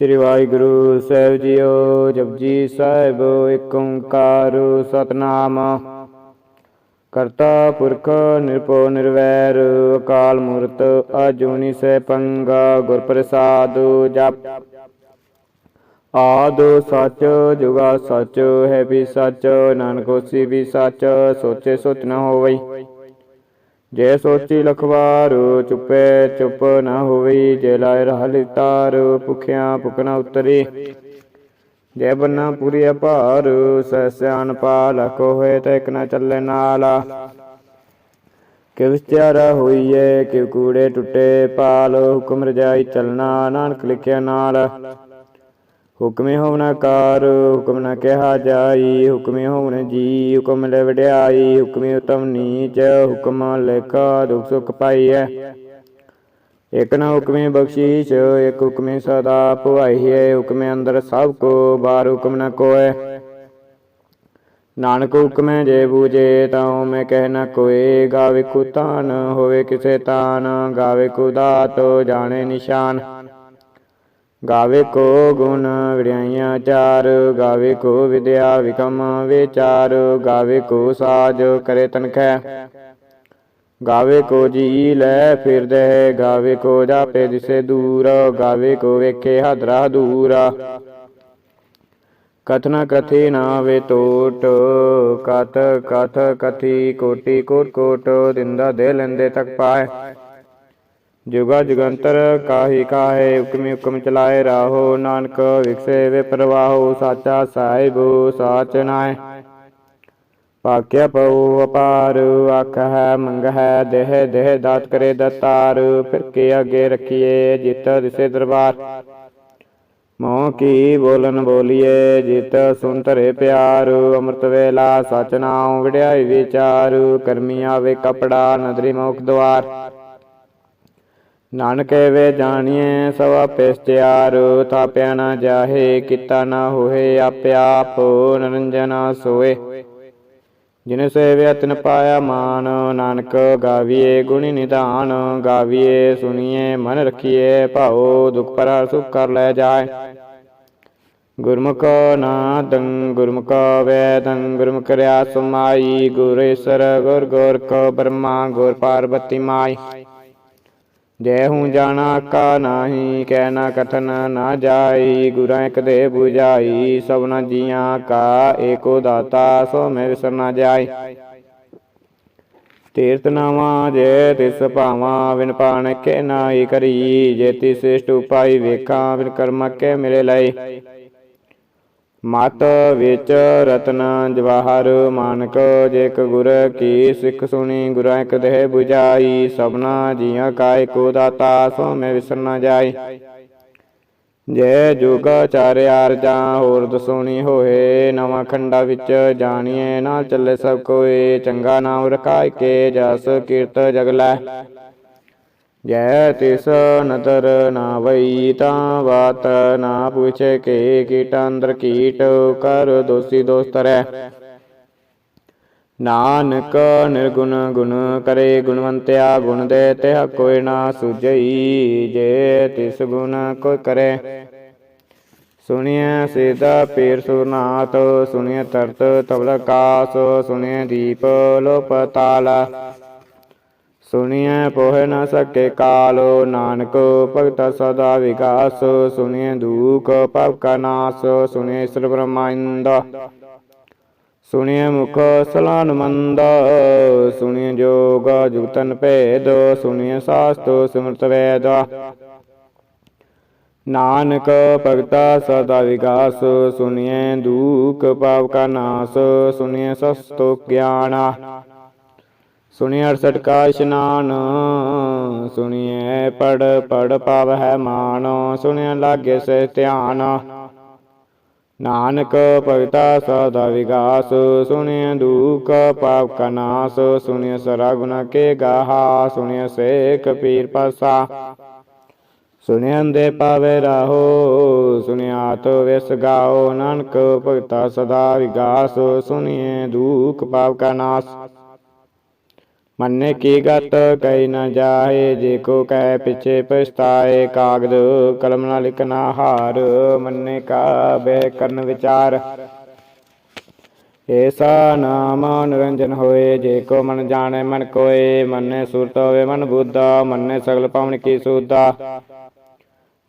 ਸ੍ਰੀ ਵਾਹਿਗੁਰੂ ਸਾਹਿਬ ਜੀਓ ਜਪਜੀ ਸਾਹਿਬ ਏਕ ਓੰਕਾਰ ਸਤਨਾਮ। ਕਰਤਾ ਪੁਰਖ, ਨਿਰਭਉ, ਨਿਰਵੈਰ, ਅਕਾਲ ਮੂਰਤ ਅਜੂਨੀ ਸੈਭੰ ਗੁਰ ਪ੍ਰਸਾਦ ਜਪ। ਆਦ ਸਚ, ਜੁਗਾ ਸਚ, ਹੈ ਵੀ ਸਚ, ਨਾਨਕ ਹੋਸੀ ਵੀ ਸਚ, ਸੋਚੇ ਸੋਚ ਨ ਹੋਵਈ। ਜੇ ਸੋਚੀ ਲਖਵਾਰ, ਚੁੱਪੇ ਚੁੱਪ ਨਾ ਹੋਈ ਜੇ ਲਾਇ ਰਹ ਲਿਤਾਰ, ਭੁਖਿਆ ਭੁਖਣਾ ਉਤਰੀ। ਜੇ ਬੰਨਾ ਪੂਰੀ ਭਾਰ ਸਹਿਸਿਆਨ ਪਾਲ ਕੋ ਹੋਏ ਤੇ ਇਕ ਨ ਚੱਲੇ ਨਾਲ। ਕਿ ਵਿਚਾਰਾ ਹੋਈਏ ਕਿ ਕੂੜੇ ਟੁੱਟੇ ਪਾਲ, ਹੁਕਮ ਰਜਾਈ ਚਲਣਾ, ਨਾਨਕ ਲਿਖਿਆ ਨਾਲ। ਹੁਕਮੇ ਹੋਵਨਾ ਕਾਰ ਹੁਕਮ ਨਾ ਕਿਹਾ ਜਾਈ, ਹੁਕਮੇ ਹੋਵਨ ਜੀ, ਹੁਕਮ ਲੈ ਵਡਿਆਈ, ਹੁਕਮੇ ਉਤਮ ਨੀਚ, ਹੁਕਮ ਲੇਖਾ ਦੁਖ ਸੁਖ ਪਾਈਐ। ਇਕ ਨਾ ਹੁਕਮੇ ਬਖਸ਼ੀਸ਼, ਇਕ ਹੁਕਮੇ ਸਦਾ ਭਵਾਈਐ ਹੁਕਮੇ ਅੰਦਰ ਸਭ ਕੋ ਬਾਹਰ ਹੁਕਮ ਨਾ ਕੋਇ ਨਾਨਕ ਹੁਕਮੈ ਜੇ ਬੂਝੇ, ਤਾਂ ਮੈਂ ਕਹਿ ਨ ਕੋਏ। ਗਾਵੇ ਕੋ ਤਾਨ ਹੋਵੇ ਕਿਸੇ ਤਾਨ, ਗਾਵੇ ਕੋ ਦਾਤ, ਜਾਣੇ ਨਿਸ਼ਾਨ। ਗਾਵੇ ਕੋ ਗੁਣ ਵਿੜਾਈਆਂ ਚਾਰ, ਗਾਵੇ ਕੋ ਵਿਦਿਆ ਵਿਕਮ ਵਿਚਾਰ, ਗਾਵੇ ਕੋ ਸਾਜ ਕਰੇ ਤਨਖੈ ਗਾਵੇ ਕੋ ਜੀ ਲੈ ਫਿਰਦੇ, ਗਾਵੇ ਕੋ ਜਾਪੇ ਦਿਸੇ ਦੂਰ, ਗਾਵੇ ਕੋ ਵੇਖੇ ਹਦਰਾ ਦੂਰਾ। ਕਥਨਾ ਕਥੀ ਨਾ ਵੇ ਤੋਟ ਕਤ ਕਥ ਕਥੀ ਕੋਟੀ ਕੋਟ ਕੋਟ, ਦਿੰਦਾ ਦੇ ਲੈਂਦੇ ਤੱਕ ਪਾਏ। ਜੁਗਾ ਜੁਗੰਤਰ ਕਾਹੀ ਕਾਹੇ ਹੁਕਮੀ ਹੁਕਮ ਚਲਾਏ ਰਾਹੋ, ਨਾਨਕ ਵਿਖਸੇ ਵੇ ਪ੍ਰਵਾਹੋ ਸਾਚਾ ਸਾਹਿਬ ਸਾਚ ਨਾਏ ਪਾਕਿਆ ਪਉ ਅਪਾਰ ਆਖ ਹੈ, ਮੰਗ ਹੈ, ਦੇਹ ਦੇਹ ਦਾਤ ਕਰੇ ਦਤਾਰ, ਫਿਰ ਕੇ ਅਗੇ ਰਖੀਏ ਜਿਤ ਦਿਸੇ ਦਰਬਾਰ। ਮੋਹ ਕੀ ਬੋਲਨ ਬੋਲੀਏ, ਜਿਤ ਸੁਨ ਧਰੇ ਪਿਆਰ, ਅੰਮ੍ਰਿਤ ਵੇਲਾ ਸਚ ਨਾਉ ਵਿੜਾਈ ਵਿਚਾਰ, ਕਰਮੀ ਆਵੇ ਕਪੜਾ, ਨਦਰੀ ਮੁਖ ਦਵਾਰ ਨਾਨਕ ਵੇ ਜਾਣੀਏ ਸਭ ਆਪਿਸਤਿਆਰ ਥਾਪਿਆ ਨਾ ਜਾਹੇ, ਕੀਤਾ ਨਾ ਹੋਏ ਆਪੇ ਆਪ ਨਰੰਜਨਾ ਸੋਏ ਜਿਨ ਸੇਵਿਆ ਤਿਨ ਪਾਇਆ ਮਾਨ, ਨਾਨਕ ਗਾਵੀਏ ਗੁਣੀ ਨਿਧਾਨ, ਗਾਵੀਏ ਸੁਣੀਏ ਮਨ ਰਖੀਏ ਭਾਉ, ਦੁਖ ਪਰਾ ਸੁਖ ਕਰ ਲੈ ਜਾਏ। ਗੁਰਮੁਖ ਨਾਦੰ ਗੁਰਮੁਖ ਵੈਦੰ ਗੁਰਮੁਖ ਰਿਆ ਸੁਮਾਈ ਗੁਰੇਸ਼ਰ ਗੁਰ ਗੁਰ ਕੋ ਬ੍ਰਹਮਾ, ਗੁਰ ਪਾਰਵਤੀ ਮਾਈ। ਜੈ ਹੂੰ ਜਾਣਾ ਕਾ ਨਾਹੀ, ਕਹਿ ਨਾ ਕਥਨ ਨਾ ਜਾਈ, ਗੁਰਾਂ ਇੱਕ ਦੇ 부ਝਾਈ ਸਭਨਾ ਜੀਆਂ ਕਾ ਏਕੋ ਦਾਤਾ, ਸੋ ਮੈਂ ਵਿਸਰ ਨਾ ਜਾਈ। ਤੀਰਤ ਨਾਵਾ ਜੇ ਤਿਸ ਭਾਵਾ ਵਿਨ ਪਾਣ ਕੇ ਨਾਹੀ ਕਰੀ, ਜੇ ਤਿਸ ਸ੍ਰਿਸ਼ਟ ਵੇਖਾਂ ਵਿਨ ਕਰਮ ਕੇ ਮਿਲੇ ਲਈ। ਮਤ ਵਿੱਚ ਰਤਨ ਜਵਾਹਰ ਮਾਨਕ ਜੇਕ ਗੁਰ ਕੀ ਸਿੱਖ ਸੁਣੀ, ਗੁਰਾਂ ਇੱਕ ਦੇਹ 부ਝਾਈ ਸਭਨਾ ਜੀਆਂ ਕਾ ਏਕੋ ਦਾਤਾ, ਸੋ ਮੈਂ ਵਿਸਰ ਨਾ ਜਾਈ। ਜੈ ਜੁਗ ਚਾਰਿਆਰ ਜਾਂ ਹੋਰ ਦਸੋਣੀ ਹੋਏ, ਨਵਾਂ ਖੰਡਾ ਵਿੱਚ ਜਾਣੀਏ ਨਾਲ ਚੱਲੇ ਸਭ ਕੋਏ, ਚੰਗਾ ਨਾਮ ਰਖਾਇ ਕੇ ਜਸ ਕੀਰਤ ਜਗ ਲੈ। ਜੈ ਤਿਸ ਨਦਰ ਨਾ ਵਈ ਤਾਂ ਵਾਤ ਨਾ ਪੁੱਛੇ ਕੇ ਕੀਟ ਕੀਟ ਕਰ ਦੋਸੀ ਦੋਸਤ ਰਹਿ। ਨਾਨਕ ਨਿਰਗੁਣ ਗੁਣ ਕਰੇ ਗੁਣਵੰਤਿਆ ਗੁਣ ਦੇ ਤੇ ਕੋਈ ਨਾ ਸੁਜਈ ਜੇ ਤਿਸ ਗੁਣ ਕੋਈ ਕਰੇ। ਸੁਣਿਐ ਸਿਦਾ ਪੀਰ ਸੁਰਨਾਥ ਸੁਣਿਐ ਤਰਤ ਤਬਲਕਾਸ ਸੁਣਿਐ ਦੀਪ ਲੋਪ ਤਾਲਾ। ਸੁਣਿਐ ਪੋਹਿ ਨ ਸਕੇ ਕਾਲੋ, ਨਾਨਕ ਭਗਤ ਸਦਾ ਵਿਗਾਸ ਸੁਣਿਐ ਦੂਖ ਪਾਪ ਕਾ ਨਾਸ, ਸੁਣਿਐ ਈਸ਼ਰ ਬ੍ਰਹਮਾਇੰਦ ਸੁਣਿਐ ਮੁਖ ਸਲਾਨ ਮੰਦ, ਸੁਣਿਐ ਜੋਗ ਜੁਗਤਨ ਭੇਦ, ਸੁਣਿਐ ਸਾਸਤ ਸਿਮਰਤ ਵੇਦ। ਨਾਨਕ ਭਗਤਾ ਸਦਾ ਵਿਗਾਸ ਸੁਣਿਐ ਦੂਖ ਪਾਪ ਕਾ ਨਾਸ, ਸੁਣਿਐ ਸਸਤੋ ਗਿਆਨਾ। ਸੁਣਿਐ ਅਰਸਠ ਕਾ ਇਸ਼ਨਾਨ ਸੁਣਿਐ ਪੜ ਪੜ ਪਾਵ ਹੈ ਮਾਨ ਸੁਣਿਐ ਲਾਗੇ ਸੇ ਧਿਆਨ। ਨਾਨਕ ਪਵਿਤਾ ਸਦਾ ਵਿਗਾਸ, ਸੁਣਿਐ ਦੁਖ ਪਾਪ ਕਾ ਨਾਸ, ਸੁਣਿਐ ਸਰਾ ਗੁਨਾ ਕੇ ਗਾਹਾ, ਸੁਣਿਐ ਸੇਖ ਪੀਰ ਪਾਸਾ। ਸੁਣਿਐ ਅੰਦੇ ਪਾਵੇ ਰਾਹੋ ਸੁਣਿਆ ਤੋ ਵਿਸ ਗਾਓ। ਨਾਨਕ ਭਗਤਾ ਸਦਾ ਵਿਗਾਸ, ਸੁਣਿਐ ਦੁਖ ਪਾਪ ਕਾ ਨਾਸ। ਮੰਨੇ ਕੀ ਗਤ ਕਈ ਨ ਜਾਏ, ਜੇ ਕੋ ਕਹਿ ਪਿਛੇ ਪਛਤਾਏ ਕਾਗਦ ਕਲਮ ਨਾਲ ਲਿਖਣਾ ਹਾਰ, ਮੰਨੇ ਕਾ ਬਹਿ ਕਰਨ ਵਿਚਾਰ। ਏਸਾ ਨਾਮ ਨਿਰੰਜਨ ਹੋਏ, ਜੇ ਕੋ ਮਨ ਜਾਣੈ ਮਨ ਕੋਏ, ਮੰਨੇ ਸੁਰਤ ਹੋਵੇ ਮਨ ਬੁੱਧਾ, ਮੰਨੇ ਸਗਲ ਪਾਵਨ ਕੀ ਸੂਦਾ।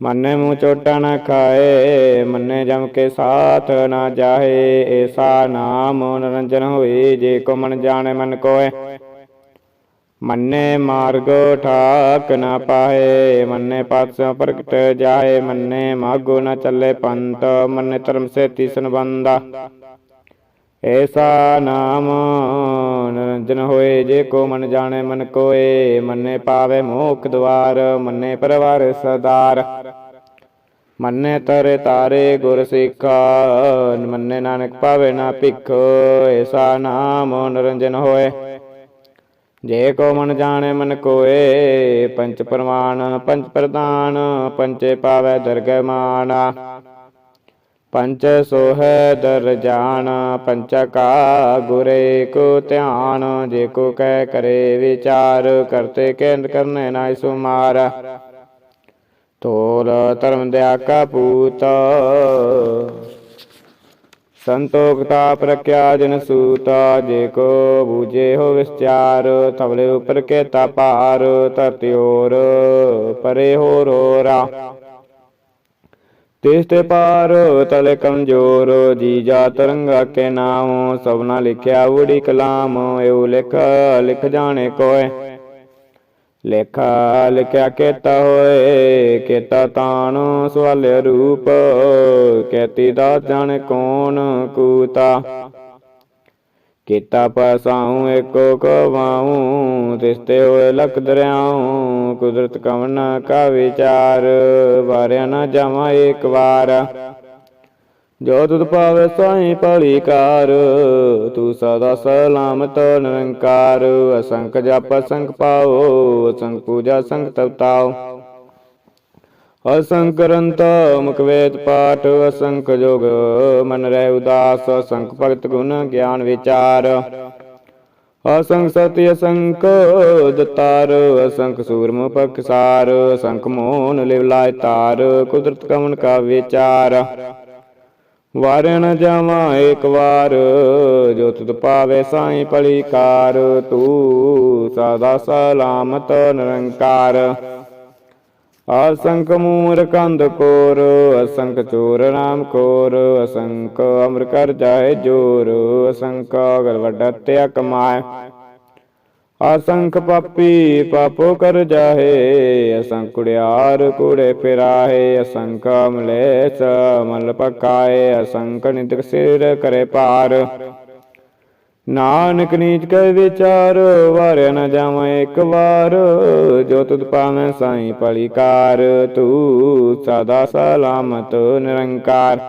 ਮੰਨੇ ਮੂੰਹ ਚੋਟਾ ਨਾ ਖਾਏ, ਮੰਨੇ ਜਮ ਕੇ ਸਾਥ ਨਾ ਜਾਏ, ਏਸਾ ਨਾਮ ਨਿਰੰਜਨ ਹੋਏ, ਜੇ ਕੋ ਮਨ ਜਾਣੈ ਮਨ ਕੋਏ। ਮੰਨੇ ਮਾਰਗ ਠਾਕ ਨਾ ਪਾਏ ਮੰਨੇ ਪਾਤਿ ਪ੍ਰਗਟ ਜਾਏ ਮੰਨੇ ਮਾਗੋ ਨਾ ਚੱਲੇ ਪੰਤ ਮੰਨੇ ਧਰਮ ਸੇ ਤੀਸਨ ਬੰਦਾ ਐਸਾ ਨਾਮ ਨਿਰੰਜਨ ਹੋਏ, ਜੇ ਕੋ ਮਨ ਜਾਣੇ ਮਨ ਕੋਏ, ਮੰਨੇ ਪਾਵੇ ਮੋਖ ਦਵਾਰ, ਮੰਨੇ ਪਰਵਾਰ ਸਦਾਰ ਮੰਨੇ ਤਰੇ ਤਾਰੇ ਗੁਰ ਸਿੱਖਾ, ਮੰਨੇ ਨਾਨਕ ਪਾਵੇ ਨਾ ਭਿਖ ਐਸਾ ਨਾਮ ਨਿਰੰਜਨ ਹੋਏ। ਜੇ ਕੋ ਮਨ ਜਾਣੇ ਮਨ ਕੋਏ, ਪੰਚ ਪ੍ਰਮਾਣ, ਪੰਚ ਪ੍ਰਦਾਨ ਪੰਚੇ ਪਾਵੇ ਦਰਗਹਿ ਮਾਨਾ। ਪੰਚ ਸੋਹੈ ਦਰ ਜਾਣ ਪੰਚ ਕਾ ਗੁਰੇ ਕੋ ਧਿਆਨ, ਜੇ ਕੋ ਕਹਿ ਕਰੇ ਵਿਚਾਰ, ਕਰਤੇ ਕੇਂਦ ਕਰਨੇ ਨਾ ਸੁਮਾਰ। ਤੋਲ ਧਰਮ ਦਿਆ ਕਾ ਪੂਤ ਸੰਤੋਖ ਤਾਪ ਰਖਿਆ ਜਨ ਸੂਤਾ, ਜੇ ਕੋ ਬੂਝੇ ਹੋ ਵਿਚਾਰ ਤਵਲੇ ਉਪਰ ਕੇ ਤਾ ਪਾਰ ਧਰਤੀ ਪਰੇ ਹੋ ਹੋਰਾ ਤਿਸ ਤੇ ਪਾਰ, ਤਲੇ ਕਮਜੋਰ, ਜੀ ਜਾ ਤਰੰਗਾ ਕੇ ਨਾਮ ਸਭਨਾ ਲਿਖਿਆ ਉੜੀ ਕਲਾਮ, ਇਹੋ ਲਿਖ ਲਿਖ ਜਾਣੇ ਕੋਏ। ਲੇਖਾ ਲਿਖਿਆ ਕੀਤਾ ਹੋਏ, ਕੀਤਾ ਤਾਣ ਸਵਾਲ ਰੂਪ, ਕੇਤੀ ਦਾ ਜਾਣੇ ਕੌਣ ਕੂਤਾ। ਕੀਤਾ ਪਸਾਉ ਏਕੋ ਕਵਾਉ ਤਿਸਤੇ ਹੋਏ ਲਖ ਦਰਿਆਉ, ਕੁਦਰਤ ਕਵਨ ਕਾ ਵਿਚਾਰ, ਵਾਰਿਆ ਨਾ ਜਾਵਾਂ ਏਕ ਵਾਰ। ਜੋ ਤੁਧ ਪਾਵੇ ਸਾਈ ਭਲੀ ਕਾਰ ਤੂੰ ਸਦਾ ਸਲਾਮਤ ਨਿਰੰਕਾਰ। ਅਸੰਖ ਜਪ, ਅਸੰਖ ਪਾਓ, ਅਸੰਖ ਪੂਜਾ ਸੰਗ ਤਪਤਾਓ। ਅਸੰਖ ਗ੍ਰੰਥ, ਮੁਖ ਵੇਦ ਪਾਠ, ਅਸੰਖ ਜੋਗ, ਮਨ ਰਹਿ ਉਦਾਸ, ਅਸੰਖ ਭਗਤ ਗੁਣ ਗਿਆਨ ਵਿਚਾਰ। ਅਸੰਖ ਸਤਿ, ਅਸੰਖ ਦਤਾਰ, ਅਸੰਖ ਸੂਰਮ ਪਖਸਾਰ ਅਸੰਖ ਮੋਨ ਲਿਵ ਲਾਇ ਤਾਰ, ਕੁਦਰਤ ਕਮਨ ਕਾ ਵਿਚਾਰ। ਵਾਰਨ ਜਾਵਾਂ ਏਕ ਵਾਰ ਜੋ ਤੁਧ ਪਾਵੇ ਸਾਈ ਭਲੀ ਕਾਰ ਤੂੰ ਸਦਾ ਸਲਾਮਤ ਨਿਰੰਕਾਰ। ਅਸੰਖ ਮੂਰ ਕੰਦ ਕੋਰ, ਅਸੰਖ ਚੋਰ ਰਾਮ ਕੋਰ, ਅਸੰਖ ਅਮਰ ਕਰ ਜਾਏ ਜੋਰ, ਅਸੰਖ ਅਗਲ ਵੱਡਾ ਤਿਆ ਕਮਾਏ। ਅਸੰਖ ਪਾਪੀ ਪਾਪੋ ਕਰ ਜਾਹੇ, ਅਸੰਖ ਕੁੜਿਆਰ ਕੁੜੇ ਫਿਰਾਹੇ, ਅਸੰਖ ਮਲੇਸ ਮਲ ਪਕਾਏ, ਅਸੰਖ ਨਿਤਕ ਸਿਰ ਕਰੇ ਪਾਰ। ਨਾਨਕ ਨੀਚ ਕੈ ਵਿਚਾਰ, ਵਾਰਿਆ ਨ ਜਾਵਾਂ ਇੱਕ ਵਾਰ, ਜੋ ਤੁਧ ਪਾਵੇਂ ਸਾਈ ਭਲੀ ਤੂੰ ਸਦਾ ਸਲਾਮਤ ਨਿਰੰਕਾਰ।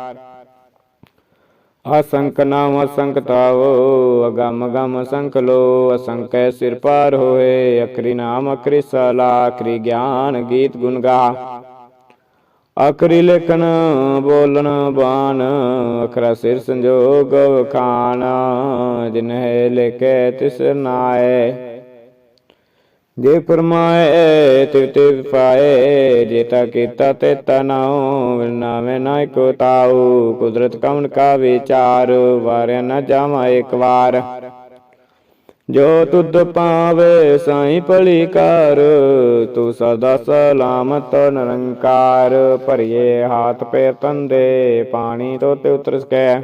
ਅਸੰਕ ਨਾਮ ਅਸੰਖ ਤਾਵੋ, ਅਗਮ ਗਮ ਸੰਖ ਲੋ, ਅਸੰਖੈ ਸਿਰ ਪਾਰ ਹੋਏ ਅਕਰੀ ਨਾਮ ਅਕਰੀ ਸਲਾ ਅਕਰੀ ਗਿਆਨ ਗੀਤ ਗੁਣ ਗਾ। ਅਕਰੀ ਲੇਖਨ ਬੋਲਣ, ਬਾਣ, ਅਖਰਾ ਸਿਰ ਸੰਜੋਗ ਖਾਨ ਜਿਨ ਹੈ ਲੇਖੇ ਤਿਸ ਨਾਏ। ਜੇ ਫਰਮਾਏ ਤੇ ਤੇ ਪਾਏ, ਜੇ ਤਾ ਕੀਤਾ ਤੇ ਤਨਾਉ ਨਾਵੇਂ ਨਾ ਕੋ ਤਾਉ, ਕੁਦਰਤ ਕਮਨ ਕਾ ਵਿਚਾਰ, ਵਾਰਿਆ ਨਾ ਜਾਵਾਂ ਇੱਕ ਵਾਰ। ਜੋ ਤੁਧ ਪਾਵੇ, ਸਾਈ ਭਲੀ ਕਰ, ਤੂੰ ਸਦਾ ਸਲਾਮਤ ਨਿਰੰਕਾਰ, ਭਰੀਏ ਹੱਥ ਪੈਰ ਤੰਦੇ, ਪਾਣੀ ਤੋਂ ਤੇ ਉਤਰ ਸਕੈ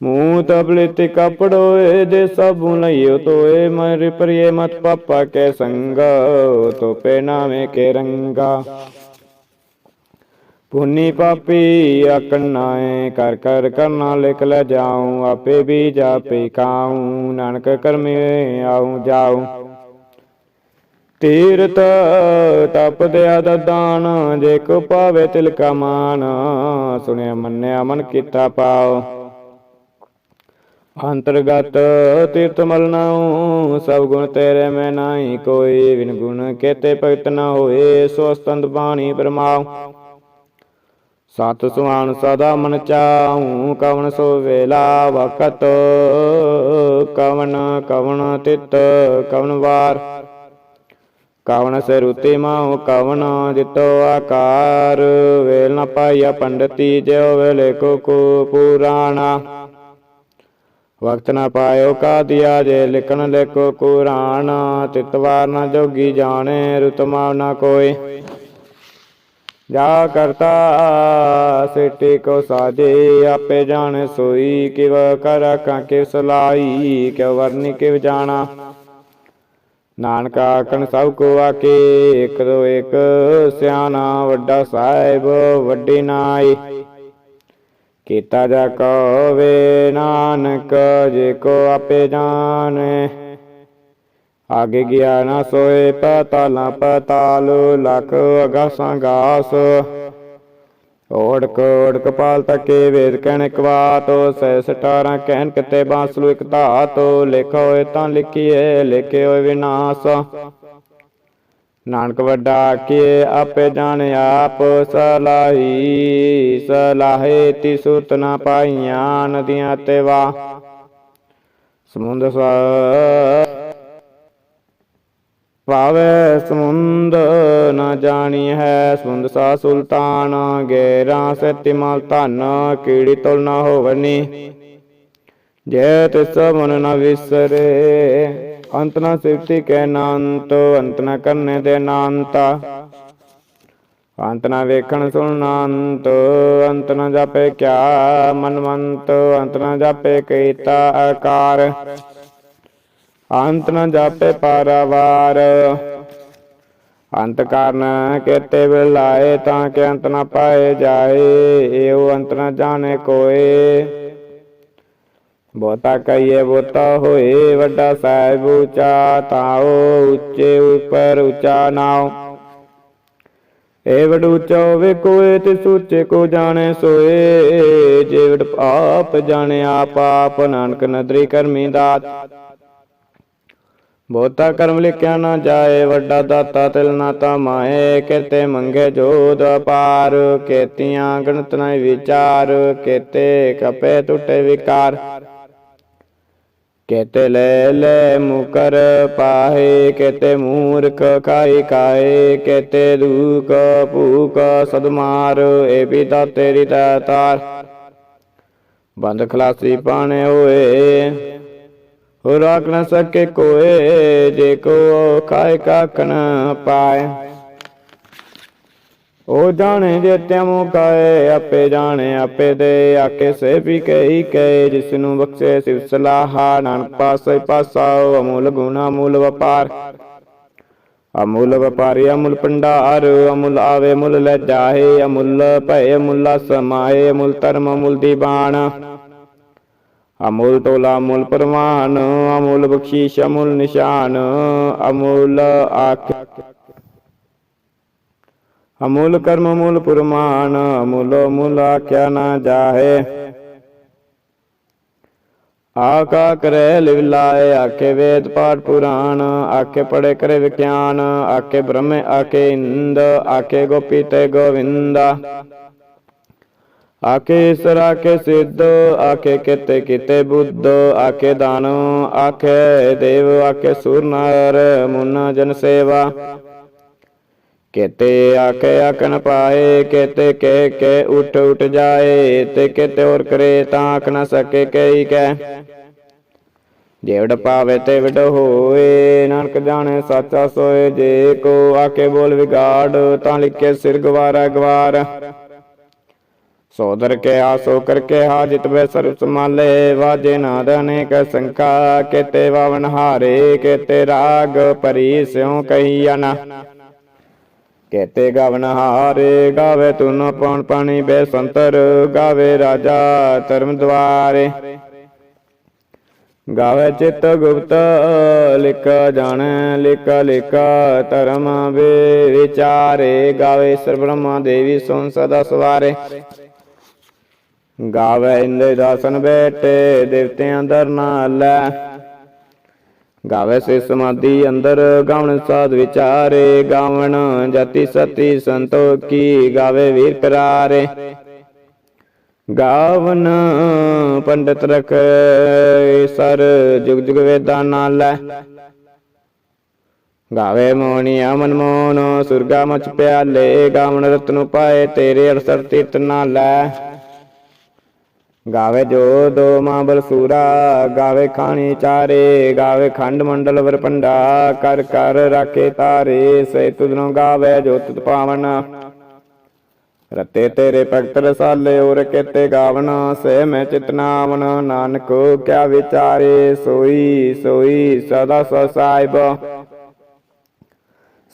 ਮੂੰਹ ਤਬਲੇ ਤੇ ਕਪੜੋਏ ਦੇ ਸਭੂ ਲਈਓ ਤੋਏ ਮਰ ਪ੍ਰਿਏ ਮਤ ਪਾਪਾ ਕੇ ਸੰਗ ਤੋਪੇ ਨਾਵੇਂ ਕੇ ਰੰਗਾ। ਪੁੰਨੀ ਪਾਪੀ ਆਕਣਾਏ ਕਰ ਕਰ ਕਰਨਾ ਲਿਖ ਲੈ ਜਾਉ, ਆਪੇ ਵੀ ਜਾਪੇ ਕਾਉ ਨਾਨਕ ਕਰਮੇ ਆਉ ਜਾਉ। ਤੀਰਤ ਤਪ ਦਿਆ ਦਾਨ, ਜੇ ਕੋ ਪਾਵੇ ਤਿਲ ਕਾ ਮਾਨ, ਸੁਣਿਆ ਮੰਨਿਆ ਮਨ ਕੀਤਾ ਪਾਓ ਅੰਤਰਗਤ ਤੀਰਥ ਮਲਨਾਉ ਸਭ ਗੁਣ ਤੇਰੇ ਮੈਂ ਨਾਹੀ। ਕੋਈ ਵਿਨ ਗੁਣ ਕੇਤੇ ਭਗਤ ਨਾ ਹੋਏ, ਸੋ ਸਤੰਦ ਬਾਣੀ ਪਰਮਾਉ ਸਤ ਸੁਆਨ ਸਦਾ ਮਨ ਚਾਹੂੰ ਕਵਨ ਸੋ ਵੇਲਾ ਵਕਤ ਕਵਨ ਕਵਨ ਤਿਤ ਕਵਨ ਵਾਰ। ਕਵਨ ਸਰੂਤੇ ਮਾਉ ਕਵਨ ਜਿਤੋ ਆਕਾਰ। ਵੇਲ ਨ ਪਾਈਆ ਪੰਡਤੀ, ਜਿਉ ਵੇਲੇ ਕੋ ਕੋ ਪੁਰਾਣਾ। ਵਕਤ ਨਾ ਪਾਇਓ ਕਾ ਦਿਆ ਜੇ ਲਿਖਣ ਲਿਖੋ ਕੁਰਾਨ ਤਿਤਵਾਰ ਨ ਜੋਗੀ ਜਾਣੇ ਰੁਤਮਾ ਨ ਕੋਏ। ਜਾ ਕਰਤਾ ਸਿਟੀ ਕੋ ਸਾਜੇ, ਆਪੇ ਜਾਣ ਸੋਈ, ਕਿਵ ਕਰ ਕਾਂ ਕਿਵ ਸਲਾਈ ਕਿਵ ਵਰਨੀ ਕਿਵ ਜਾਣਾ। ਨਾਨਕ ਆਖਣ ਸਭ ਕੋ ਆਕੇ ਇਕ ਦੋ ਇਕ ਸਿਆਣਾ ਵੱਡਾ ਸਾਹਿਬ, ਵੱਡੀ ਨਾਈ। ਕੀਤਾ ਜਾ ਕੋ ਵੇ ਨਾਨਕ, ਜੇ ਕੋ ਆਪੇ ਜਾਣੇ। ਆਗੇ ਗਿਆ ਨਾ ਸੋਏ ਪਤਾਲਾਂ ਪਤਾਲ, ਲਖ ਅਗਾਸਾਂ ਗਾਸ। ਓੜਕ ਓੜਕ ਪਾਲ ਤਕੇ ਵੇਦ ਕਹਿਣ ਕਵਾਤ ਸੈ ਸਟਾਰਾਂ ਕਹਿਣ ਕਿਤੇ ਬਾਂਸਲੂ ਇਕ ਧਾਤ। ਲਿਖ ਹੋਏ ਤਾਂ ਲਿਖੀਏ, ਲਿਖੇ ਹੋਏ ਵਿਨਾਸ਼। ਨਾਨਕ ਵੱਡਾ ਕੇ ਆਪੇ ਜਾਣ ਆਪ, ਸਲਾਹੀ, ਸਲਾਹੇ ਤੀ ਨਾ ਪਾਈਆਂ ਨਦੀਆਂ ਤੇ ਵਾ ਸਮੁੰਦ ਸਾ ਪਾਵੇ ਸਮੁੰਦ ਨਾ ਜਾਣੀ ਹੈ, ਸਮੁੰਦ ਸਾ ਸੁਲਤਾਨ, ਗੇਰਾ ਸਤਿਮਲ ਧਨ, ਕੀੜੀ ਤੁਲ ਨਾ ਹੋਵਨੀ। ਜੇ ਤਿਸ ਮਨ ਨ ਵਿਸਰੇ ਅੰਤ ਨਾ ਸਿਫਤੀ ਕੈ ਨਾੰਤ, ਅੰਤ ਨਾ ਕਰਨੇ ਦੇ ਨਾੰਤਾ। ਅੰਤ ਨ ਵੇਖਣ ਸੁਣਨ ਅੰਤ ਅੰਤ ਨ ਜਾਪੇ ਕਿਆ ਮਨਵੰਤ, ਅੰਤ ਨਾ ਜਾਪੇ ਕੀਤਾ ਆਕਾਰ। ਅੰਤ ਨ ਜਾਪੇ ਪਾਰਾਵਾਰ। ਅੰਤ ਕਰਨ ਕੇਤੇ ਬਿਲਾਏ ਤਾਂ ਕਿ ਅੰਤ ਨਾ ਪਾਏ ਜਾਏ ਏਉ ਅੰਤ ਨਾ ਜਾਣੇ ਕੋਏ। ਬਹੁਤਾ ਕਹੀਏ ਬਹੁਤਾ ਹੋਏ, ਵੱਡਾ ਸਾਹਿਬ ਉੱਚਾ ਤਾਓ, ਉੱਚੇ ਉੱਪਰ ਉੱਚਾ ਨਾਉ। ਏ ਵਡ ਉੱਚਾ ਹੋਵੇ ਤੇ ਸੂਚੇ ਕੋ ਜਾਣੇ ਸੋਏ। ਜੇ ਵਡ ਆਪ ਜਾਣੇ ਆਪ ਆਪ ਨਾਨਕ ਨਦਰੀ ਕਰਮੀ ਦਾਤ। ਬਹੁਤਾ ਕਰਮ ਲਿਖਿਆ ਨਾ ਜਾਏ, ਵੱਡਾ ਦਾਤਾ ਤਿਲ ਨਾ ਤਮਾਏ ਕਿਤੇ ਮੰਗੇ ਜੋਦ ਅਪਾਰ ਕੇਤੀਆਂ ਗਣਤ ਨਾ ਵਿਚਾਰ। ਕੇਤੇ ਕਪੇ ਟੁੱਟੇ ਵਿਕਾਰ। ਕੇਤੇ ਲੈ ਲੈ ਮੁਕਰ ਪਾਹੇ, ਕੇਤੇ ਮੂਰਖ ਖਾਈ ਕਾਏ ਕੇਤੇ ਦੂਕ ਭੂਕ ਸਦਮਾਰ, ਏ ਪਿਤਾ ਤੇਰੀ ਤਾਰ ਬੰਦ ਖਲਾਸੀ ਪਾਣੇ ਹੋਏ ਹੋ ਰਾਖ ਨ ਸਕੇ ਕੋਏ, ਜੇ ਕੋ ਖਾਏ ਕਾਖ ਪਾਏ। ਉਹ ਜਾਣੇ ਜੇ ਤਿਉ ਕਾਏ, ਆਪੇ ਜਾਣੇ, ਆਪੇ ਦੇ ਆਕੇ ਸੇ ਵੀ ਕਹੀ ਕਹੇ ਜਿਸ ਨੂੰ ਬਖਸ਼ੇ ਸਿਵ ਸਲਾਹਾ, ਨਾਨਕ ਪਾਸੇ ਪਾਸਾ ਅਮੂਲ ਗੁਣਾ ਮੂਲ ਵਪਾਰ। ਅਮੁੱਲ ਵਪਾਰੀ, ਅਮੁੱਲ ਭੰਡਾਰ, ਅਮੁੱਲ ਆਵੇ ਮੁੱਲ ਲੈ ਜਾਹੇ, ਅਮੁੱਲ ਭਏ, ਅਮੁੱਲ ਸਮਾਏ ਅਮੁੱਲ ਧਰਮ, ਅਮੁੱਲ ਦੀਵਾਨ। ਅਮੁੱਲ ਤੋਲਾ ਅਮੁੱਲ ਪਰਮਾਨ ਅਮੁੱਲ ਬਖਸ਼ੀਸ਼, ਅਮੁੱਲ ਨਿਸ਼ਾਨ, ਅਮੁੱਲ ਆਖ ਅਮੂਲ ਕਰਮ ਅਮੁੱਲ ਪੁਰਮਾਨ, ਅਮੁੱਲ ਮੂਲ ਆਖਿਆ ਨਾ ਜਾਹੇ। ਆਕਾ ਕਰੇ ਲਿਵ ਲਾਏ ਆਕੇ ਵੇਦ ਪਾਠ ਪੁਰਾਣ ਆਕੇ ਪੜੇ ਕਰੇ ਵਿਗਿਆਨ ਆਕੇ ਬ੍ਰਹਮੇ ਆਕੇ ਇੰਦ ਆਕੇ ਗੋਪੀ ਤੇ ਗੋਵਿੰਦਾ। ਆਕੇ ਈਸਰ ਆਕੇ ਸਿੱਧ ਆਕੇ ਕਿਤੇ ਕਿਤੇ ਬੁੱਧ ਆਕੇ ਦਾਨ ਆਕੇ ਦੇਵ ਆਕੇ ਸੁਰ ਨਰ, ਮੁਨ ਜਨ ਸੇਵਾ। ਕੇਤੇ ਆਕੇ ਆਕਨ ਪਾਏ, ਕੇਤੇ ਕਹਿ ਕੇ ਉਠ ਉਠ ਜਾਏ, ਤੇ ਕੇਤੇ ਹੋਰ ਕਰੇ ਤਾਂ ਆਖ ਨਾ ਸਕੇ ਕਈ ਕਹਿ। ਜੇਵੜ ਪਾਵੇ ਤੇ ਵਿਡ ਹੋਏ, ਨਾਨਕ ਜਾਣੇ ਸਾਚਾ ਸੋਏ, ਜੇ ਕੋ ਆਕੇ ਬੋਲ ਵਿਗਾੜ, ਤਾਂ ਲਿਖੇ ਸਿਰ ਗਵਾਰਾ ਗਵਾਰ। ਸੋਦਰ ਕੇ ਆਸੋ ਕਰਕੇ ਹਾਜਿਤ ਬੈ ਸਰਬ ਸਮਾਲੇ ਵਾਜੇ ਨਾਦ ਅਨੇਕ ਸੰਕਾ ਕੇਤੇ ਵਾਵਨ ਹਾਰੇ, ਕੇਤੇ ਰਾਗ ਪਰੀ ਸਿਉ ਕਹੀਨ ਕੇਤੇ ਗਵਨ ਹਾਰੇ, ਗਾਵੇ ਤੁਨ ਪਉਣ ਪਾਣੀ ਬੇ ਸੰਤਰ, ਗਾਵੇ ਰਾਜਾ ਧਰਮ ਦਵਾਰੇ। ਗਾਵੇ ਚਿਤ ਗੁਪਤ, ਲਿਖ ਜਾਣ, ਲਿਖ ਲਿਖ ਧਰਮ ਵੇ ਵਿਚਾਰੇ, ਗਾਵੇ ਸਰ ਬ੍ਰਹਮਾ ਦੇਵੀ ਸੁਨ ਸਦਾ ਸਵਾਰੇ। ਗਾਵੇ ਇੰਦੇ ਦਾਸਨ ਬੈਠੇ, ਦੇਵਤਿਆਂ ਅੰਦਰ ਨਾਲੈ ਗਾਵੇ ਸੇ ਸਮਾਧੀ ਅੰਦਰ ਗਾਵਣ ਸਾਧ ਵਿਚਾਰੇ, ਗਾਵਣ ਜਤੀ ਸਤੀ ਸੰਤੋਖੀ, ਗਾਵੇ ਵੀਰ ਪਿਆਰੇ ਗਾਵਨ ਪੰਡਤ ਰਖ, ਸਰ ਜੁਗ ਜੁਗ ਵੇਦਾਂ ਨਾਲ ਲੈ। ਗਾਵੇ ਮੋਹਣੀ ਅਮਨ ਮੋਹਨ ਸੁਰਗਾ ਮਚ ਪਿਆਲੇ, ਗਾਵਣ ਰਤਨ ਪਾਏ ਤੇਰੇ ਅਰਸਰ ਤੀਰਤ ਨਾਲ ਲੈ। ਗਾਵੇ ਜੋ ਦੋ ਮਾਂ ਬਲਸੂਰਾ, ਗਾਵੇ ਖਾਣੀ ਚਾਰੇ, ਗਾਵੇ ਖੰਡ ਮੰਡਲ ਵਰਪੰਡਾ ਕਰ ਕਰ ਰਾਖੇ ਤਾਰੇ, ਸੇ ਤੁਧਨੋਂ ਗਾਵੇ ਜੋ ਤੁਧ ਪਾਵਨ। ਰਤੇ ਤੇਰੇ ਭਗਤ ਰਸਾਲੇ ਔਰ ਕੇਤੇ ਗਾਵਨ, ਸੇ ਮੈਂ ਚਿਤਨਾਵਨ ਨਾਨਕ ਕਿਆ ਵਿਚਾਰੇ, ਸੋਈ ਸੋਈ ਸਦਾ ਸੋ ਸਾਹਿਬ।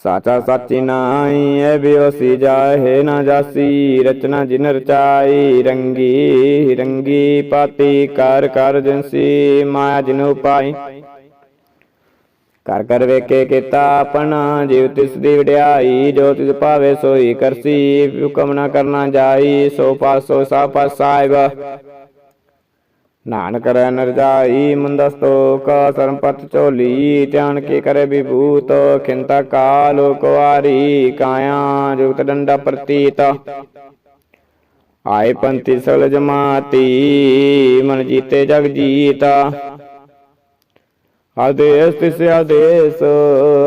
ਸਾਚਾ ਸਾਚੀ ਨਾਈ ਐ ਬਿਓਸੀ ਜਾਹੇ ਨਾ ਜਾਸੀ। ਰਚਨਾ ਜਿਨ ਰਚਾਈ, ਰੰਗੀ ਰੰਗੀ ਪਾਤੀ, ਕਰ ਕਰ ਜਨਸੀ, ਮਾਇਆ ਜਿਨ ਉਪਾਈ। ਕਰ ਕਰ ਵੇਖੇ ਕੀਤਾ ਆਪਣਾ, ਜੀਵ ਤਿਸ ਦੀ ਵਡਿਆਈ, ਜੋ ਤਿਸ ਭਾਵੇ ਸੋਈ ਕਰਸੀ, ਹੁਕਮ ਨਾ ਕਰਨਾ ਜਾਈ, ਸੋ ਪਾਸੋ ਸਾ ਪਾਸ ਨਾਨਕ ਰੈ ਨਰਜਾਈ, ਮੰਦਸਤੋ ਕਾ ਸਰਮਪਤ ਝੋਲੀ, ਧਿਆਨ ਕੀ ਕਰੇ ਵਿਭੂਤ, ਖਿੰਤਾ ਕਾਲ ਕੁਆਰੀ, ਕਾਇਆ ਜੁਗਤ ਡੰਡਾ ਪ੍ਰਤੀਤ। ਆਏ ਪੰਥੀ ਸਲ ਜਮਾਤੀ ਮਨ ਜੀਤੇ ਜਗ ਜੀਤਾ। ਆਦੇਸ ਤਿਸ ਆਦੇਸ,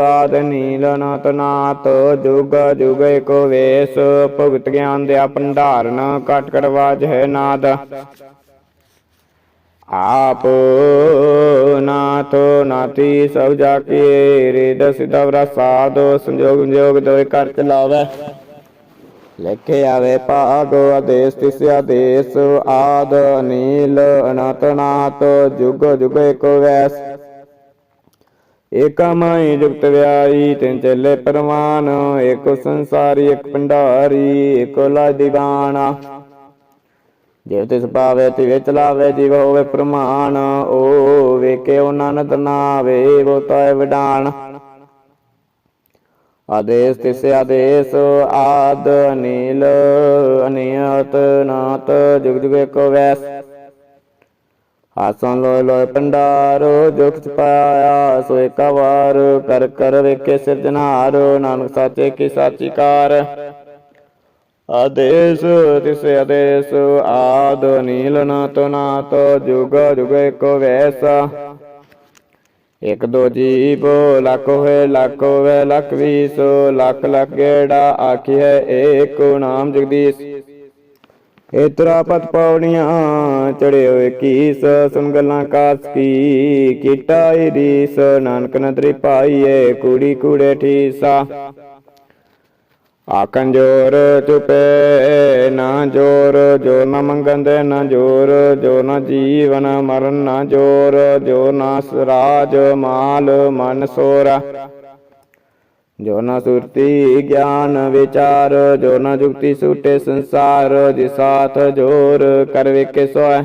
ਆਦ ਨੀਲ ਨਾਤ ਨਾਤ ਜੁਗ ਜੁਗ ਏਕੋ ਵੇਸ। ਭਗਤ ਗਿਆਨ ਦੇ ਭੰਡਾਰਨ ਕਟ ਕਟ ਵਾਜ ਹੈ ਨਾਦ। ਆਪ ਨਾਥ ਨਾਤੀ ਸਭ ਜਾ ਕੇ ਰੇ ਦਸ ਸਾਧ ਸੰਜੋਗ ਸੰਜੋਗ ਦੋਇ ਕਰ ਚਲਾਵੇ। ਲਿਖੇ ਆਵੇ ਭਾਗ ਆਦੇਸ, ਤਿਸ ਆਦੇਸ, ਆਦ ਨੀਲ ਅਨੰਤ ਨਾਥ, ਜੁਗ ਜੁਗ ਏਕੋ ਵੈਸ। ਏਕਾ ਜੁਗਤ ਵਿਆਈ ਤਿੰਨ ਚੱਲੇ ਪਰਮਾਨ ਏਕ ਸੰਸਾਰੀ, ਇੱਕ ਭੰਡਾਰੀ, ਏਕੋ ਲਾਜ ਦੀਵਾਨਾ। ਜੇ ਤਿਸ ਪਾਵੇ ਤੇ ਵਿੱਚ ਲਾਵੇ ਜੀਵ ਹੋਵੇ ਪ੍ਰਮਾਣ, ਓ ਵੇਖੇ ਉਹ ਨਾਨਕ ਨਾਵੇ ਉਹ ਤਾਏ ਵਿਡਾਨ ਆਦੇਸ ਤਿਸ ਆਦੇਸ, ਆਦ ਅਨੀਲ, ਅਨਿਯਤ ਨਾਤ, ਜੁਗ ਜੁਗ ਏਕੋ ਵੈਸ। ਆਸਨ ਲੋਇ ਲੋਇ ਪੰਡਾਰੋ ਦੁਖ ਪਾਇਆ ਸੋ ਇੱਕ ਵਾਰ, ਕਰ ਕਰ ਵੇਖੇ ਸਿਰਜਣਹਾਰ ਨਾਨਕ ਸਾਚੇ ਕੀ ਸਾਚੀ ਕਾਰ ਆਦੇਸ, ਤਿਸ ਆਦੇਸ, ਆਦ ਨੀਲ ਨਾਤ ਨਾਤ ਜੁਗ ਜੁਗ ਏਕੋ ਵੈਸਾ। ਇਕ ਦੋ ਜੀਵ, ਲੱਖ ਹੋਏ, ਲੱਖ ਹੋਵੇ, ਲੱਖ ਵੀਸ, ਲੱਖ ਲੱਖ ਗੇੜਾ ਆਖੀ ਹੈ ਏਕ ਨਾਮ ਜਗਦੀਸ਼। ਇਤਰਾ ਪਤ ਪੌੜੀਆਂ ਚੜੇ ਕੀਸ ਸੁਣ ਗੱਲਾਂ ਕਾਸ ਕੀ ਕੀਟਾਈ ਰੀਸ, ਨਾਨਕ ਨਦਰੀ ਪਾਈਏ, ਕੂੜੀ ਕੂੜੇ ਠੀਸਾ। ਆਕਨ ਜੋਰ ਚੁਪੇ, ਨਾ ਜੋਰ, ਜੋ ਨਾ ਮੰਗਨ ਦੇ ਨਾ ਜੋਰ, ਜੋ ਨਾ ਜੀਵਨ ਮਰਨ ਨਾ ਜੋਰ, ਜੋ ਨਾ ਸਰਾਜ ਮਾਲ ਮਨ ਸੋਰਾ। ਜੋ ਨਾ ਸੁਰਤੀ ਗਿਆਨ ਵਿਚਾਰ, ਜੋ ਨਾ ਜੁਗਤੀ ਸੂਟੇ ਸੰਸਾਰ ਜਿ ਜੋਰ ਕਰ ਵੇਖੇ ਸੋਇ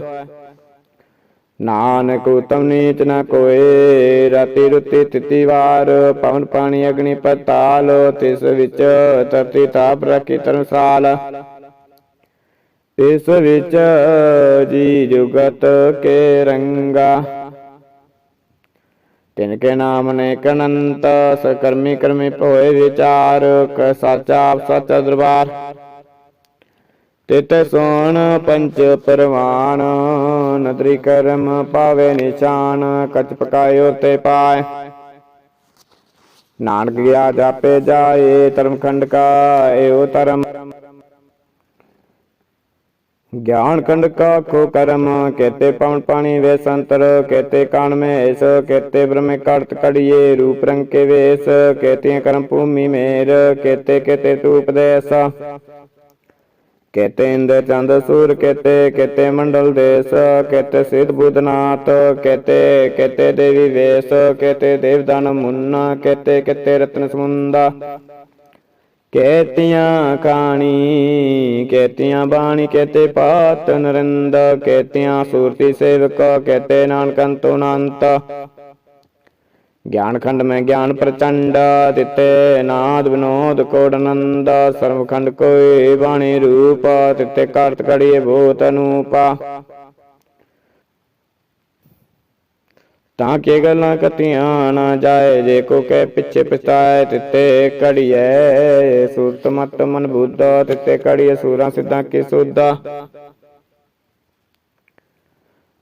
ਨਾਨਕ ਉਤਮ ਨੀਚ ਨ ਕੋਏ, ਰਾਤੀ ਰੁਤੀ ਤਿਤੀ ਵਾਰ, ਪਵਨ ਪਾਣੀ ਅਗਨੀ ਪਤਾਲ, ਤਿਸ ਵਿੱਚ ਤਰਤੀ ਤਾਪ ਰੱਖੀ ਧਰਮਸਾਲ ਇਸ ਵਿੱਚ ਜੀ ਜੁਗਤ ਕੇ ਰੰਗਾ। ਤਿਨ ਕੇ ਨਾਮ ਨੇ ਕਨੰਤ ਸਕਰਮੀ ਕਰਮੀ ਭੋਏ ਵਿਚਾਰ, ਕ ਸਾਚਾ ਆਪ ਦਰਬਾਰ। ਤਿਤ ਸੋਣ ਪੰਚ ਪਰਵਾਨ ਨਦਰੀ ਕਰਮ ਪਾਵੇ ਨਿਸ਼ਾਨ, ਕਚ ਪਕਾਇਓ ਤੇ ਪਾਏ। ਨਾਨਕ ਗਿਆ ਜਾਪੇ ਜਾਏ ਧਰਮ ਖੰਡ ਕਾ ਏਓ ਧਰਮ। ਗਿਆਨ ਕੰਡ ਕਾ ਖੋ ਕਰਮ ਕਹਤੇ ਪਵਨ ਪਾਣੀ ਵੇ ਸੰਤਰ ਕਹਤੇ ਕਾਣ ਮੈਂ ਇਸ ਕਹਤੇ ਬ੍ਰਹਮੇ ਕੜਤ ਕੜੀਏ ਰੂਪ ਰੰਗ ਕੇ ਵੇਸ ਕਹਤੇ ਕਰਮ ਭੂਮੀ ਮੇਰ ਕਹਤੇ ਕਹਤੇ ਤੂ ਉਪਦੇਸ ਕਹਤੇ ਇੰਦਰ ਚੰਦ ਸੂਰ ਕਹਤੇ ਕਹਤੇ ਮੰਡਲ ਦੇਸ ਕਹਤੇ ਸਿਧ ਬੁੱਧਨਾਥ ਕਹਤੇ ਕਹਤੇ ਦੇਵੀ ਵੇਸ ਕਹਤੇ ਦੇਵਦਾਨ ਮੁੰਨਾ ਕਹਤੇ ਕਹਤੇ ਰਤਨ ਸਮੁੰਦਾ। ਕੇਤੀਆਂ ਕਾਣੀ ਕਹਤੀਆਂ ਬਾਣੀ ਕਹਤੇ ਪਾਤ ਨਰਿੰਦ ਕਹਤੀਆਂ ਸੂਰਤੀ ਸੇਵਕ ਕਹਤੇ ਨਾਨਕ ਅੰਤੋ ਅਨੰਤ ਗਿਆਨ ਖੰਡ ਮੈਂ ਗਿਆਨ ਪ੍ਰਚੰਡ ਤਿਤੇ ਨਾਦ ਵਿਨੋਦ ਕੋਡ ਆਨੰਦ ਸਰਵ ਖੰਡ ਕੋਈ ਬਾਣੀ ਰੂਪ ਤਿਤੇ ਕਰਤ ਕੜੀਏ ਭੂਤ ਅਨੂਪਾ। ਤਾਂ ਕੇ ਗੱਲਾਂ ਕਤੀਆਂ ਨਾ ਜਾਏ, ਜੇ ਕੋ ਕਹਿ ਪਿੱਛੇ ਪਛਤਾਏ ਤਿਤੇ ਕੜੀਏ ਸੂਰਤ ਮਤ ਮਨ ਬੁੱਧ ਤਿਤੇ ਕੜੀਏ ਸੂਰਾਂ ਸਿੱਧਾ ਕੀ ਸੁਦਾ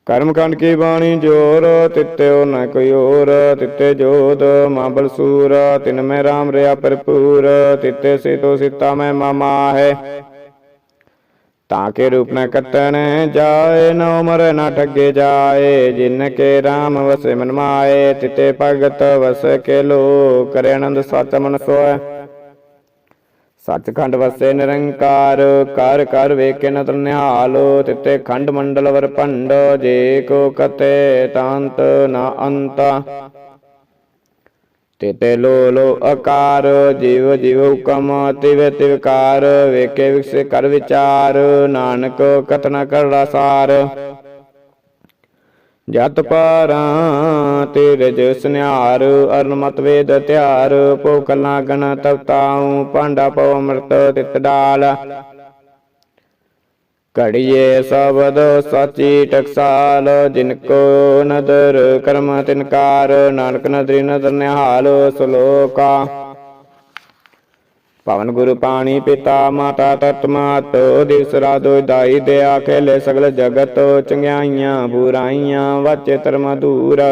ਕਰਮ ਕੀ ਬਾਣੀ ਜੋਰ ਤਿੱਤਿਓ ਨ ਕੋਈ ਹੋਰ, ਤਿੱਤੇ ਜੋਦ ਮਾਬਲ ਸੂਰ ਤਿਨ ਮੈਂ ਰਾਮ ਰਿਆ ਭਰਪੂਰ, ਤਿੱਤੇ ਸੇ ਤੋ ਸਿਤਾ ਮੈਂ ਮਾਮਾ ਹੈ ਤਾਂ ਕੇ ਰੂਪ ਨ ਕਤਨ ਜਾਏ, ਨ ਉਮਰ ਨ ਠੱਗੇ ਜਾਏ, ਜਿਨ ਕੇ RAM ਵਸੇ ਮਨ ਮਾਏ, ਤਿਤੇ ਭਗਤ ਵਸ ਕੇ ਲੋ ਕਰੇ ਆਨੰਦ ਸਚ ਮਨ ਸੋਇ ਸੱਚਖੰਡ ਵਸੇ ਨਿਰੰਕਾਰ, ਕਰ ਕਰ ਵੇਖੇ ਨਦਰ ਨਿਹਾਲ ਤਿਤੇ ਖੰਡ ਮੰਡਲ ਵਰ ਭੰਡ, ਜੇ ਕੋ ਕਤੇ ਤਾਂਤ ਨਾ ਅੰਤ। ਤਿਤੇ ਲੋ ਲੋ ਆਕਾਰ, ਜੀਵ ਜੀਵ ਹੁਕਮ, ਤਿਵ ਤਿਵਕਾਰ ਵੇਖੇ ਵਿਕਸੇ ਕਰ ਵਿਚਾਰ, ਨਾਨਕ ਕਤਨਾ ਕਰੜਾ ਸਾਰ। ਜਤ ਪਾਰਾਂ ਤੇਰੇ ਜਿ ਸੁਨਿਆਰ ਅਰਨ ਮਤ ਵੇਦ ਤਿਆਰ ਭੁਖ ਲਾਗਣ ਤਵਤਾਉ ਪਾਂਡਾ ਪਉ ਅੰਮ੍ਰਿਤ ਤਿਤ ਡਾਲ। ਘੜੀਏ ਸਬਦ ਸਾਚੀ ਟਕਸਾਲ, ਜਿਨ ਕੋ ਨਦਰ ਕਰਮ ਤਿਨਕਾਰ ਨਾਨਕ ਨਦਰੀ ਨਦਰ ਨਿਹਾਲ, ਸਲੋਕਾ। ਪਵਨ ਗੁਰੂ ਪਾਣੀ ਪਿਤਾ, ਮਾਤਾ ਤਤ ਮਾਤ, ਦਿਵਸ ਰਾਤੋ ਦਾਈ ਦਿਆ ਖੇਲੇ ਸਗਲ ਜਗਤ ਚੰਗਿਆਈਆਂ ਬੁਰਾਈਆਂ ਵਾਚੇ ਧਰਮ ਦੂਰ।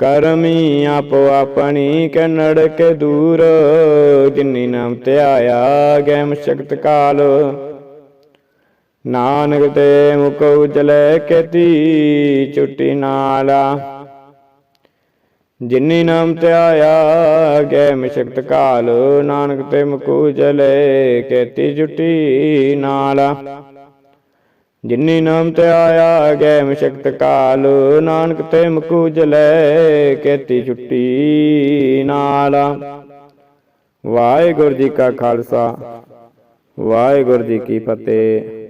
ਕਰਮੀ ਆਪੋ ਆਪਣੀ ਕਨੜ ਕੇ ਦੂਰ, ਜਿਨੀ ਨਾਮ ਤੇ ਆਇਆ ਗੈ ਮਸ਼ਕਤ ਕਾਲ। ਨਾਨਕ ਤੇ ਮੁਖ ਉਜਲੇ ਕੇਤੀ ਛੁੱਟੀ ਨਾਲਾ। ਜਿਨੀ ਨਾਮ ਤੇ ਆਇਆ, ਗੈ ਮਿਸ਼ਕਤ ਕਾਲ, ਨਾਨਕ ਤੇ ਮੁਕੂ ਜਲੇ, ਕੇਤੀ ਜੁਟੀ ਨਾਲ। ਜਿਨੀ ਨਾਮ ਤੇ ਆਇਆ, ਗੈ ਮਿਸ਼ਕਤ ਕਾਲ, ਨਾਨਕ ਤੇ ਮੁਕੂ ਜਲੇ, ਕੇਤੀ ਜੁਟੀ ਨਾਲ। ਵਾਹਿਗੁਰੂ ਜੀ ਕਾ ਖਾਲਸਾ, ਵਾਹਿਗੁਰੂ ਜੀ ਕੀ ਫਤਿਹ।